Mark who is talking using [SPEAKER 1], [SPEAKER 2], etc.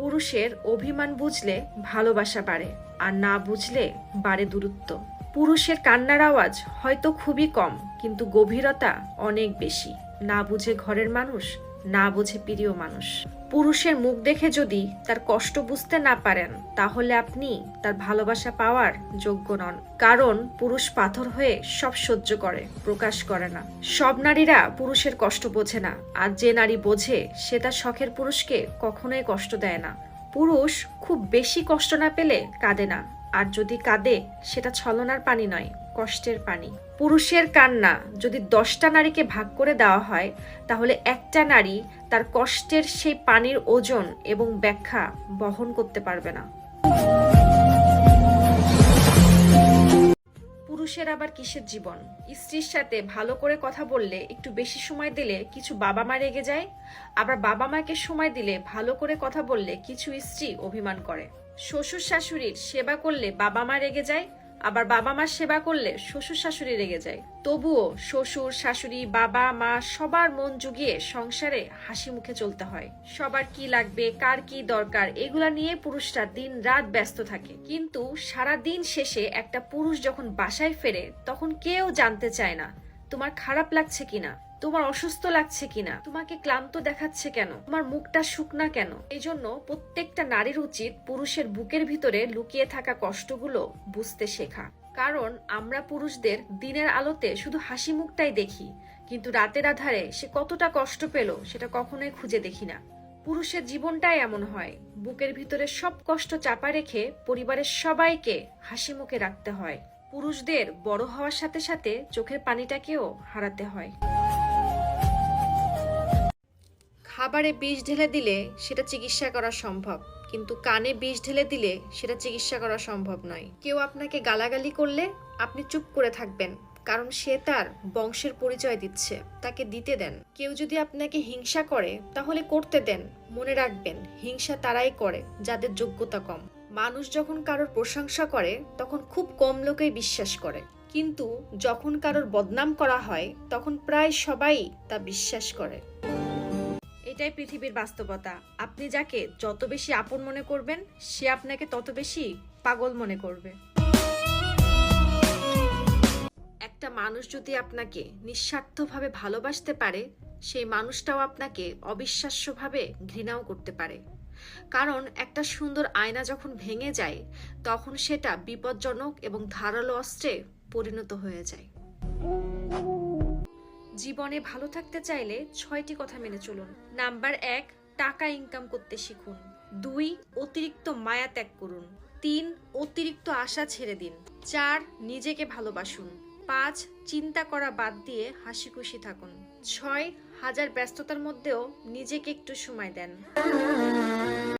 [SPEAKER 1] পুরুষের অভিমান বুঝলে ভালোবাসা বাড়ে, আর না বুঝলে বাড়ে দূরত্ব। পুরুষের কান্নার আওয়াজ হয়তো খুবই কম, কিন্তু গভীরতা অনেক বেশি। না বুঝে ঘরের মানুষ না বুঝে প্রিয় মানুষ। পুরুষের মুখ দেখে যদি তার কষ্ট বুঝতে না পারেন, তাহলে আপনি তার ভালোবাসা পাওয়ার যোগ্য নন। কারণ পুরুষ পাথর হয়ে সব সহ্য করে, প্রকাশ করে না। সব নারীরা পুরুষের কষ্ট বোঝে না, আর যে নারী বোঝে, সে তার শখের পুরুষকে কখনোই কষ্ট দেয় না। পুরুষ খুব বেশি কষ্ট না পেলে কাঁদে না, আর যদি কাঁদে, সেটা ছলনার পানি নয়। কষ্টের পানি। পুরুষের কান্না যদি দশটা নারীকে ভাগ করে দেওয়া হয়, তাহলে একটা নারী তার কষ্টের সেই পানির ওজন এবং ব্যাখ্যা বহন করতে পারবে না। পুরুষের আবার কিসের জীবন? স্ত্রীর সাথে ভালো করে কথা বললে একটু বেশি সময় দিলে কিছু বাবা মা রেগে যায়? আবার বাবা মাকে সময় দিলে ভালো করে কথা বললে কিছু স্ত্রী অভিমান করে। শ্বশুর শাশুড়ির সেবা করলে বাবা মা রেগে যায়? আবার বাবা মার সেবা করলে শ্বশুর শাশুড়ি রেগে যায়। তবুও শ্বশুর, শাশুড়ি, বাবা, মা সবার মন জুগিয়ে সংসারে হাসি মুখে চলতে হয়। সবার কি লাগবে, কার কি দরকার, এগুলা নিয়ে পুরুষরা দিন রাত ব্যস্ত থাকে। কিন্তু সারা দিন শেষে একটা পুরুষ যখন বাসায় ফেরে, তখন কেউ জানতে চায় না। তোমার খারাপ লাগছে কিনা? তোমার অসুস্থ লাগছে কিনা? তোমাকে ক্লান্ত দেখাচ্ছে কেন? তোমার মুখটা শুকনা কেন? এই জন্য প্রত্যেকটা নারীর উচিত পুরুষের বুকের ভিতরে লুকিয়ে থাকা কষ্টগুলো বুঝতে শেখা। কারণ আমরা পুরুষদের দিনের আলোতে শুধু হাসি মুখটাই দেখি, কিন্তু রাতের আধারে সে কতটা কষ্ট পেল সেটা কখনোই খুঁজে দেখি না। পুরুষের জীবনটাই এমন হয়, বুকের ভিতরে সব কষ্ট চাপা রেখে পরিবারের সবাইকে হাসি মুখে রাখতে হয়। পুরুষদের বড় হওয়ার সাথে সাথে চোখের পানিটাকেও হারাতে হয়। খাবারে বিষ ঢেলে দিলে সেটা চিকিৎসা করা সম্ভব, কিন্তু কানে বিষ ঢেলে দিলে সেটা চিকিৎসা করা সম্ভব নয়। কেউ আপনাকে গালাগালি করলে আপনি চুপ করে থাকবেন, কারণ সে তার বংশের পরিচয় দিচ্ছে, তাকে দিতে দেন। কেউ যদি আপনাকে হিংসা করে, তাহলে করতে দেন, মনে রাখবেন হিংসা তারাই করে, যাদের যোগ্যতা কম। মানুষ যখন কারোর প্রশংসা করে, তখন খুব কম লোকেই বিশ্বাস করে। কিন্তু যখন কারোর বদনাম করা হয়, তখন প্রায় সবাই তা বিশ্বাস করে। এটাই পৃথিবীর বাস্তবতা। আপনি যাকে যত বেশি আপন মনে করবেন, সে আপনাকে তত বেশি পাগল মনে করবে। একটা মানুষ যদি আপনাকে নিঃস্বার্থভাবে ভালোবাসতে পারে, সেই মানুষটাও আপনাকে অবিশ্বাস্যভাবে ঘৃণাও করতে পারে। কারণ একটা সুন্দর আয়না যখন ভেঙে যায়, তখন সেটা বিপজ্জনক এবং ধারালো অস্ত্রে পরিণত হয়ে যায়। জীবনে ভালো থাকতে চাইলে ছয়টি কথা মেনে চলুন। নাম্বার এক, টাকা ইনকাম করতে শিখুন। দুই, অতিরিক্ত মায়া ত্যাগ করুন। তিন, অতিরিক্ত আশা ছেড়ে দিন। চার, নিজেকে ভালোবাসুন। পাঁচ চিন্তা করা বাদ দিয়ে হাসি খুশি থাকুন। ছয়, হাজার ব্যস্ততার মধ্যেও নিজেকে একটু সময় দেন।